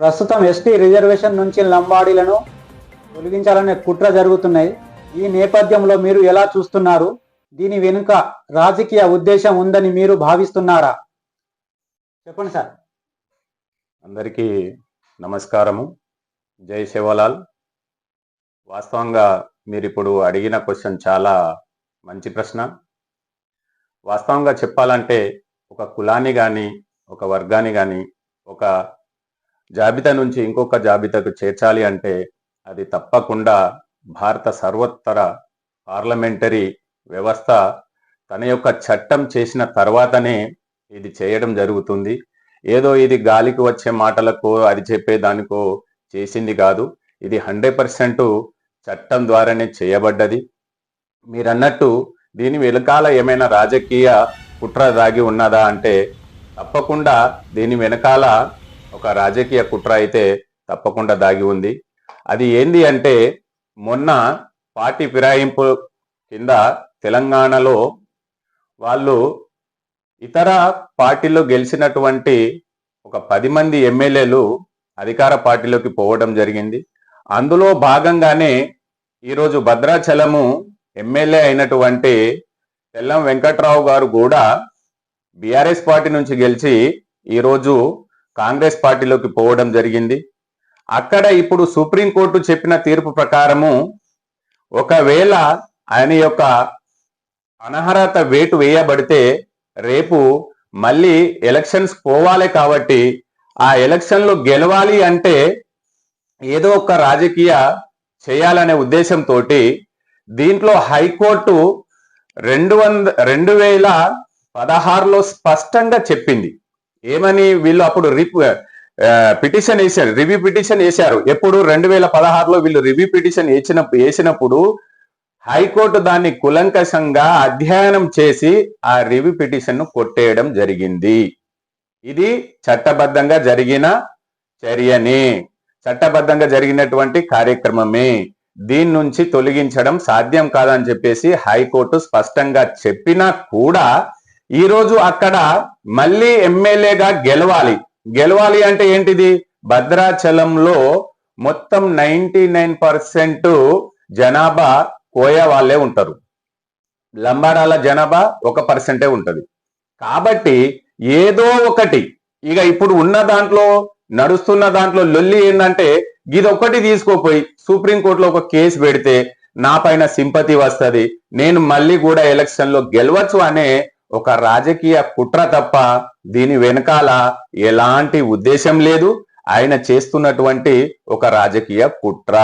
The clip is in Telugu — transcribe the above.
ప్రస్తుతం ఎస్టీ రిజర్వేషన్ నుంచి లంబాడీలను తొలగించాలనే కుట్ర జరుగుతున్నాయి ఈ నేపథ్యంలో మీరు ఎలా చూస్తున్నారు? దీని వెనుక రాజకీయ ఉద్దేశం ఉందని మీరు భావిస్తున్నారా? చెప్పండి సార్. అందరికీ నమస్కారము. జై శివలాల్. వాస్తవంగా మీరు ఇప్పుడు అడిగిన క్వశ్చన్ చాలా మంచి ప్రశ్న. వాస్తవంగా చెప్పాలంటే ఒక కులాన్ని కానీ ఒక వర్గాన్ని కానీ ఒక జాబితా నుంచి ఇంకొక జాబితాకు చేర్చాలి అంటే అది తప్పకుండా భారత సర్వోత్తర పార్లమెంటరీ వ్యవస్థ తన యొక్క చట్టం చేసిన తర్వాతనే ఇది చేయడం జరుగుతుంది. ఏదో ఇది గాలికి వచ్చే మాటలకో అది చెప్పే దానికో చేసింది కాదు. ఇది హండ్రెడ్ పర్సెంట్ చట్టం ద్వారానే చేయబడ్డది. మీరన్నట్టు దీని వెనకాల ఏమైనా రాజకీయ కుట్ర దాగి ఉన్నదా అంటే తప్పకుండా దీని వెనకాల ఒక రాజకీయ కుట్ర అయితే తప్పకుండా దాగి ఉంది. అది ఏంది అంటే మొన్న పార్టీ ఫిరాయింపు కింద తెలంగాణలో వాళ్ళు ఇతర పార్టీలో గెలిచినటువంటి ఒక పది మంది ఎమ్మెల్యేలు అధికార పార్టీలోకి పోవడం జరిగింది. అందులో భాగంగానే ఈరోజు భద్రాచలము ఎమ్మెల్యే అయినటువంటి తెల్లం వెంకట్రావు గారు కూడా బీఆర్ఎస్ పార్టీ నుంచి గెలిచి ఈరోజు కాంగ్రెస్ పార్టీలోకి పోవడం జరిగింది. అక్కడ ఇప్పుడు సుప్రీంకోర్టు చెప్పిన తీర్పు ప్రకారము ఒకవేళ ఆయన యొక్క అనర్హత వేటు వేయబడితే రేపు మళ్ళీ ఎలక్షన్స్ పోవాలి కాబట్టి ఆ ఎలక్షన్లో గెలవాలి అంటే ఏదో ఒక రాజకీయ చేయాలనే ఉద్దేశంతో దీంట్లో హైకోర్టు రెండు వంద రెండు వేల పదహారులో స్పష్టంగా చెప్పింది. ఏమని వీళ్ళు అప్పుడు రిప్ పిటిషన్ వేశారు. రివ్యూ పిటిషన్ వేశారు. ఎప్పుడు? రెండు వేల పదహారులో వీళ్ళు రివ్యూ పిటిషన్ వేసిన వేసినప్పుడు హైకోర్టు దాన్ని కులంకషంగా అధ్యయనం చేసి ఆ రివ్యూ పిటిషన్ను కొట్టేయడం జరిగింది. ఇది చట్టబద్ధంగా జరిగిన చర్యనే. చట్టబద్ధంగా జరిగినటువంటి కార్యక్రమమే. దీని నుంచి తొలగించడం సాధ్యం కాదని చెప్పేసి హైకోర్టు స్పష్టంగా చెప్పినా కూడా ఈరోజు అక్కడ మళ్ళీ ఎమ్మెల్యేగా గెలవాలి. గెలవాలి అంటే ఏంటిది? భద్రాచలంలో మొత్తం నైన్టీ నైన్ పర్సెంట్ జనాభా కోయ వాళ్ళే ఉంటారు. లంబాడాల జనాభా ఒక పర్సెంటే ఉంటుంది. కాబట్టి ఏదో ఒకటి ఇక ఇప్పుడు ఉన్న దాంట్లో నడుస్తున్న దాంట్లో లొల్లి ఏంటంటే ఇది ఒకటి తీసుకోపోయి సుప్రీంకోర్టులో ఒక కేసు పెడితే నా పైన సింపతి వస్తుంది నేను మళ్ళీ కూడా ఎలక్షన్లో గెలవచ్చు అనే ఒక రాజకీయ కుట్ర తప్ప దీని వెనకాల ఎలాంటి ఉద్దేశం లేదు. ఆయన చేస్తున్నటువంటి ఒక రాజకీయ కుట్ర.